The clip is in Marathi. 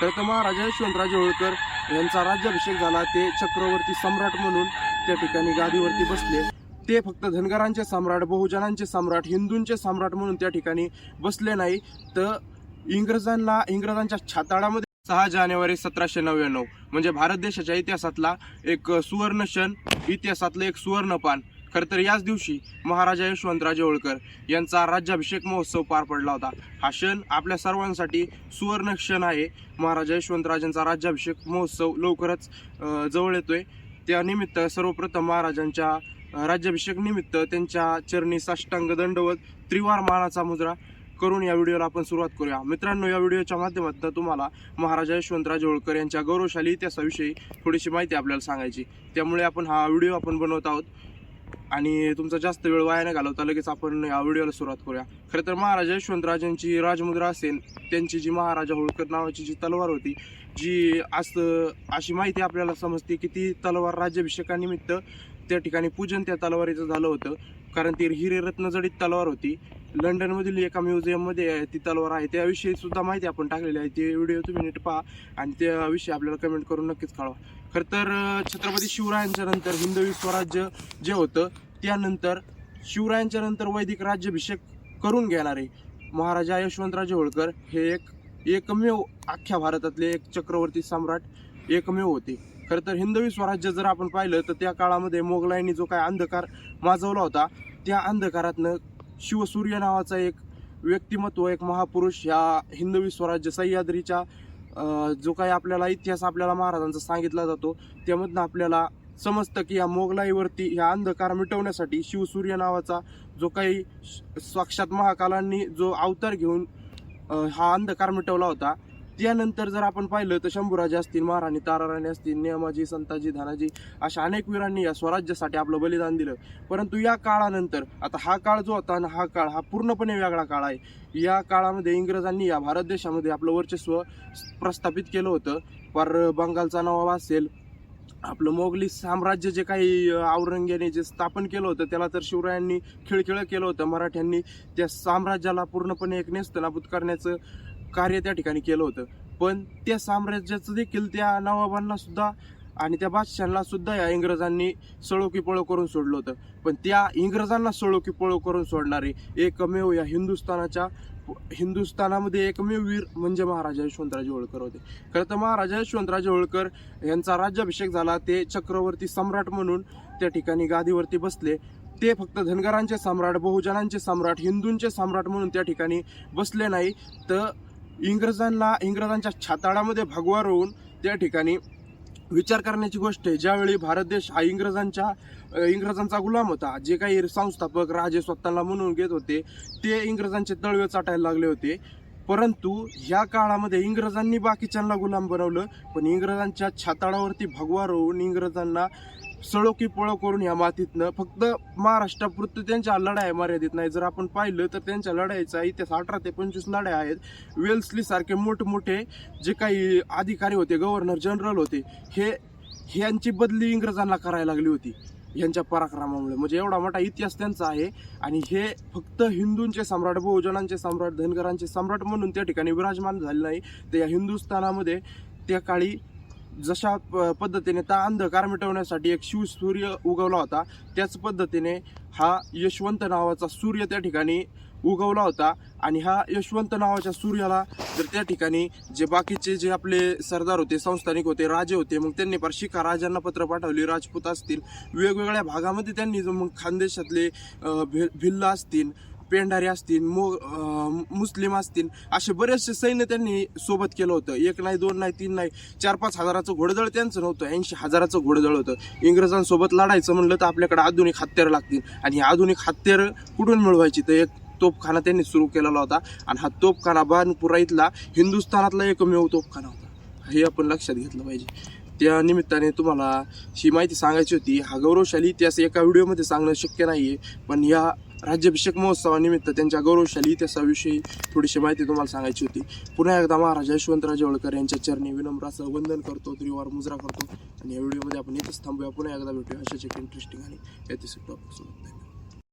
तर राजा महाराजा यशवंतराजे होळकर यांचा राज्याभिषेक झाला. ते चक्रवर्ती सम्राट म्हणून त्या ठिकाणी गादीवरती बसले. ते फक्त धनगरांचे सम्राट बहुजनांचे सम्राट हिंदूंचे सम्राट म्हणून त्या ठिकाणी बसले नाही. तर इंग्रजांना इंग्रजांच्या छाताडामध्ये सहा जानेवारी सतराशे नव्याण्णव म्हणजे भारत देशाच्या इतिहासातला एक सुवर्ण क्षण इतिहासातलं एक सुवर्णपान खरं तर याच दिवशी महाराजा यशवंतराजे होळकर यांचा राज्याभिषेक महोत्सव पार पडला होता. हा क्षण आपल्या सर्वांसाठी सुवर्ण क्षण आहे. महाराजा यशवंतराजांचा राज्याभिषेक महोत्सव लवकरच जवळ येतोय. त्यानिमित्त सर्वप्रथम महाराजांच्या राज्याभिषेक निमित्त त्यांच्या चरणी साष्टांग दंडवत त्रिवार मानाचा मुद्रा करून या व्हिडिओला आपण सुरुवात करूया. मित्रांनो या व्हिडिओच्या माध्यमातून तुम्हाला महाराजा यशवंतराजे होळकर यांच्या गौरवशाली इतिहासाविषयी थोडीशी माहिती आपल्याला सांगायची. त्यामुळे आपण हा व्हिडिओ आपण बनवत आहोत. आणि तुमचा जास्त वेळ वाया न घालवता लगेच आपण या व्हिडिओला सुरुवात करूया. खरं तर महाराजा यशवंतराजांची राजमुद्रा असेल त्यांची जी महाराजा होळकर नावाची जी तलवार होती जी आज अशी माहिती आपल्याला समजते की ती तलवार राज्याभिषेकानिमित्त त्या ठिकाणी पूजन त्या तलवारीचं झालं होतं. कारण ती हिरे जडित तलवार होती. लंडनमधील एका म्युझियममध्ये ती तलवार आहे. त्याविषयी सुद्धा माहिती आपण टाकलेली आहे. ते व्हिडिओ तुम्ही नीट पहा आणि त्याविषयी आपल्याला कमेंट करून नक्कीच कळवा. खरं तर छत्रपती शिवरायांच्या नंतर हिंदवी स्वराज्य जे होतं त्यानंतर शिवरायांच्या नंतर वैदिक राज्याभिषेक करून घेणारे महाराजा यशवंतराजे होळकर हे एक एकमेव अख्ख्या भारतातले एक चक्रवर्ती सम्राट एकमेव होते. खरं तर हिंदवी स्वराज्य जर आपण पाहिलं तर त्या काळामध्ये मोगलांनी जो काय अंधकार माजवला होता त्या अंधकारातनं शिवसूर्य नावाचा एक व्यक्तिमत्व एक महापुरुष ह्या हिंदवी स्वराज्य सह्याद्रीच्या जो काही आपल्याला इतिहास आपल्याला महाराजांचा सांगितला जातो त्यामधनं आपल्याला समजतं की या मोगलाईवरती ह्या अंधकार मिटवण्यासाठी शिवसूर्य नावाचा जो काही साक्षात महाकालांनी जो अवतार घेऊन हा अंधकार मिटवला होता. त्यानंतर जर आपण पाहिलं तर शंभूराजे असतील महाराणी ताराराणी असतील नियमाजी संताजी धनाजी अशा अनेक वीरांनी या स्वराज्यासाठी आपलं बलिदान दिलं. परंतु या काळानंतर आता हा काळ जो होता ना हा काळ हा पूर्णपणे वेगळा काळ आहे. या काळामध्ये इंग्रजांनी या भारत देशामध्ये आपलं वर्चस्व प्रस्थापित केलं होतं. पर बंगालचा नवाब असेल आपलं मोगली साम्राज्य जे काही औरंगाने औरंग्याने जे स्थापन केलं होतं त्याला तर शिवरायांनी खिळखिळं केलं होतं. मराठ्यांनी त्या साम्राज्याला पूर्णपणे एक नेस्तनाबूत करण्याचं कार्य त्या ठिकाणी केलं होतं. पण त्या साम्राज्याचं देखील त्या नवाबांना सुद्धा आणि त्या बादशांना सुद्धा या इंग्रजांनी सळो की पळो करून सोडलं होतं. पण त्या इंग्रजांना सळो की पळो करून सोडणारे एकमेव या हिंदुस्थानाच्या हिंदुस्थानामध्ये एकमेव वीर म्हणजे महाराजा यशवंतराजे होळकर होते. खरं तर महाराजा यशवंतराजे होळकर यांचा राज्याभिषेक झाला. ते चक्रवर्ती सम्राट म्हणून त्या ठिकाणी गादीवरती बसले. ते फक्त धनगरांचे सम्राट बहुजनांचे सम्राट हिंदूंचे सम्राट म्हणून त्या ठिकाणी बसले नाही. तर इंग्रजांना इंग्रजांच्या छाताडामध्ये भगवा रोवून त्या ठिकाणी विचार करण्याची गोष्ट आहे. ज्यावेळी भारत देश हा इंग्रजांच्या इंग्रजांचा गुलाम होता जे काही संस्थापक राजे स्वतःला म्हणून घेत होते ते इंग्रजांचे तळवे चाटायला लागले होते. परंतु ह्या काळामध्ये इंग्रजांनी बाकीच्यांना गुलाम बनवलं पण इंग्रजांच्या छाताळावरती भगवा रोवून इंग्रजांना सळो की पळो करून ह्या मातीतनं फक्त महाराष्ट्रापुरतं त्यांच्या लढाया मर्यादित नाही. जर आपण पाहिलं तर त्यांच्या लढाईचा इतिहास अठरा ते पंचवीस लढाया आहेत. वेल्सली सारखे मोठमोठे जे काही अधिकारी होते गव्हर्नर जनरल होते हे ह्यांची बदली इंग्रजांना करायला लागली होती यांच्या पराक्रमामुळे. म्हणजे एवढा मोठा इतिहास त्यांचा आहे. आणि हे फक्त हिंदूंचे सम्राट बहुजनांचे सम्राट धनगरांचे सम्राट म्हणून त्या ठिकाणी विराजमान झाले नाही. तर या हिंदुस्थानामध्ये त्या काळी जशा प- पद्धतीने त्या अंधकार मिटवण्यासाठी एक शिव सूर्य उगवला होता त्याच पद्धतीने हा यशवंत नावाचा सूर्य त्या ठिकाणी उगवला होता. आणि हा यशवंत नावाच्या सूर्याला जर त्या ठिकाणी जे बाकीचे जे आपले सरदार होते संस्थानिक होते राजे होते मग त्यांनी फार शिका राजांना पत्र पाठवली राजपूत असतील वेगवेगळ्या भागामध्ये त्यांनी मग खानदेशातले भि भिल्ल असतील पेंढारे असतील मो मुस्लिम असतील असे बरेचसे सैन्य त्यांनी सोबत केलं होतं. एक नाही दोन नाही तीन नाही चार पाच हजाराचं घोडदळ त्यांचं नव्हतं ऐंशी हजाराचं घोडदळ होतं. इंग्रजांसोबत लढायचं म्हणलं तर आपल्याकडे आधुनिक हत्यारं लागतील. आणि ही आधुनिक हत्यारं कुठून मिळवायची? तर एक तोपखाना त्यांनी सुरू केलेला होता. आणि हा तोपखाना बानपुरा इथला हिंदुस्थानातला एकमेव तोपखाना होता. हे आपण लक्षात घेतलं पाहिजे. त्या निमित्ताने तुम्हाला ही माहिती सांगायची होती. हा गौरवशाली इतिहास एका व्हिडिओमध्ये सांगणं शक्य नाही आहे पण या राज्याभिषेक महोत्सवानिमित्त त्यांच्या गौरवशाली इतिहासाविषयी थोडीशी माहिती तुम्हाला सांगायची होती. पुन्हा एकदा महाराज यशवंतराजे होळकर यांच्या चरणी विनम्राचं वंदन करतो त्रिवार मुजरा करतो. आणि या व्हिडिओमध्ये आपण इथंच थांबूया. पुन्हा एकदा भेटूया अशाच एक इंटरेस्टिंग आणि ऐतिहासिक टॉपिक सोबत.